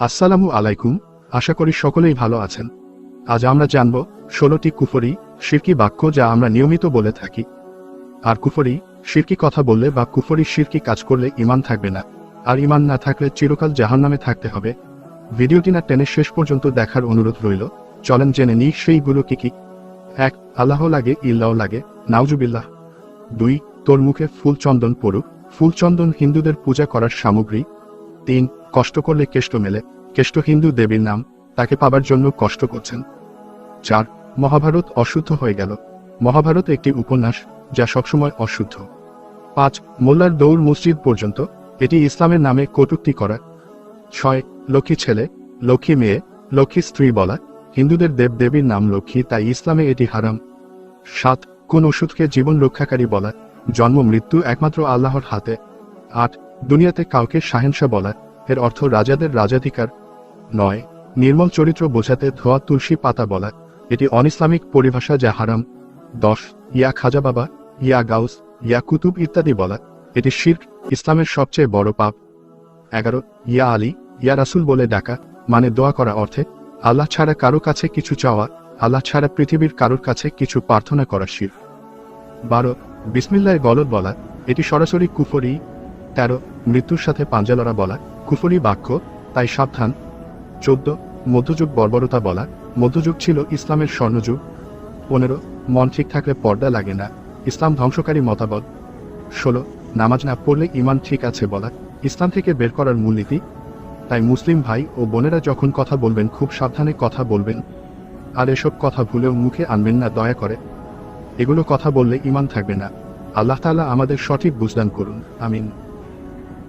আসসালামু আলাইকুম, আশা করি সকলেই ভালো আছেন। আজ আমরা জানব, ষোলোটি কুফরি, শিরকি বাক্য যা আমরা নিয়মিত বলে থাকি। আর কুফরি, শিরকি কথা বললে বা কুফরি, শিরকি কাজ করলে ইমান থাকবে না। আর ইমান না থাকলে চিরকাল জাহান্নামে থাকতে হবে। ভিডিওটি না টেনে শেষ পর্যন্ত দেখার অনুরোধ রইল। চলেন জেনে নিই সেইগুলো কি কি। এক আল্লাহ লাগে ইল্লাহ লাগে। নাউজুবিল্লাহ। দুই, তোর মুখে ফুল চন্দন পড়ুক। ফুল চন্দন হিন্দুদের পূজা করার সামগ্রী। তিন কষ্ট করলে কেষ্ট মেলে। কেষ্ট হিন্দু দেবীর নাম, তাকে পাবার জন্য কষ্ট করছেন। চার, মহাভারত অশুদ্ধ হয়ে গেল। মহাভারত একটি উপন্যাস, যা সবসময় অশুদ্ধ। পাঁচ, মোল্লার দৌড় মসজিদ পর্যন্ত, এটি ইসলামের নামে কটূক্তি করা। ছয় লক্ষ্মী ছেলে, লক্ষ্মী মেয়ে লক্ষ্মী স্ত্রী বলা। হিন্দুদের দেব দেবীর নাম লক্ষ্মী, তাই ইসলামে এটি হারাম। সাত, কোন ওষুধকে জীবন রক্ষাকারী বলা। জন্ম, মৃত্যু একমাত্র আল্লাহর হাতে। আট, দুনিয়াতে কাউকে শাহেনশা বলা। এর অর্থ রাজাদের রাজাধিকার নয়। নির্মল চরিত্র বোঝাতে ধোয়া তুলসী পাতা বলা। এটি অনিসলামিক পরিভাষা যা হারাম। দশ, ইয়া খাজা বাবা, ইয়া গাউস, ইয়া কুতুব ইত্যাদি বলা। এটি শির্ক, ইসলামের সবচেয়ে বড় পাপ। এগারো, ইয়া আলী, ইয়া রাসুল বলে ডাকা মানে দোয়া করা অর্থে আল্লাহ ছাড়া কারও কাছে কিছু চাওয়া, আল্লাহ ছাড়া পৃথিবীর কারোর কাছে কিছু প্রার্থনা করা শির বারো বিসমিল্লায় গলত বলা। এটি সরাসরি কুফরি। তেরো মৃত্যুর সাথে পাঞ্জালরা বলা কুফরি বাক্য, তাই সাবধান। চোদ্দ, মধ্যযুগ বর্বরতা বলা, মধ্যযুগ ছিল ইসলামের স্বর্ণযুগ। পনেরো, মন ঠিক থাকলে পর্দা লাগে না, ইসলাম ধ্বংসকারী মতাবদ ষোলো, নামাজ না পড়লে ইমান ঠিক আছে বলা, ইসলাম থেকে বের করার মূলনীতি। তাই মুসলিম ভাই ও বোনেরা যখন কথা বলবেন, খুব সাবধানে কথা বলবেন। আর এসব কথা ভুলেও মুখে আনবেন না, দয়া করে। এগুলো কথা বললে ইমান থাকবে না। আল্লাহ তাআলা আমাদের সঠিক বুঝদান করুন। আমিন।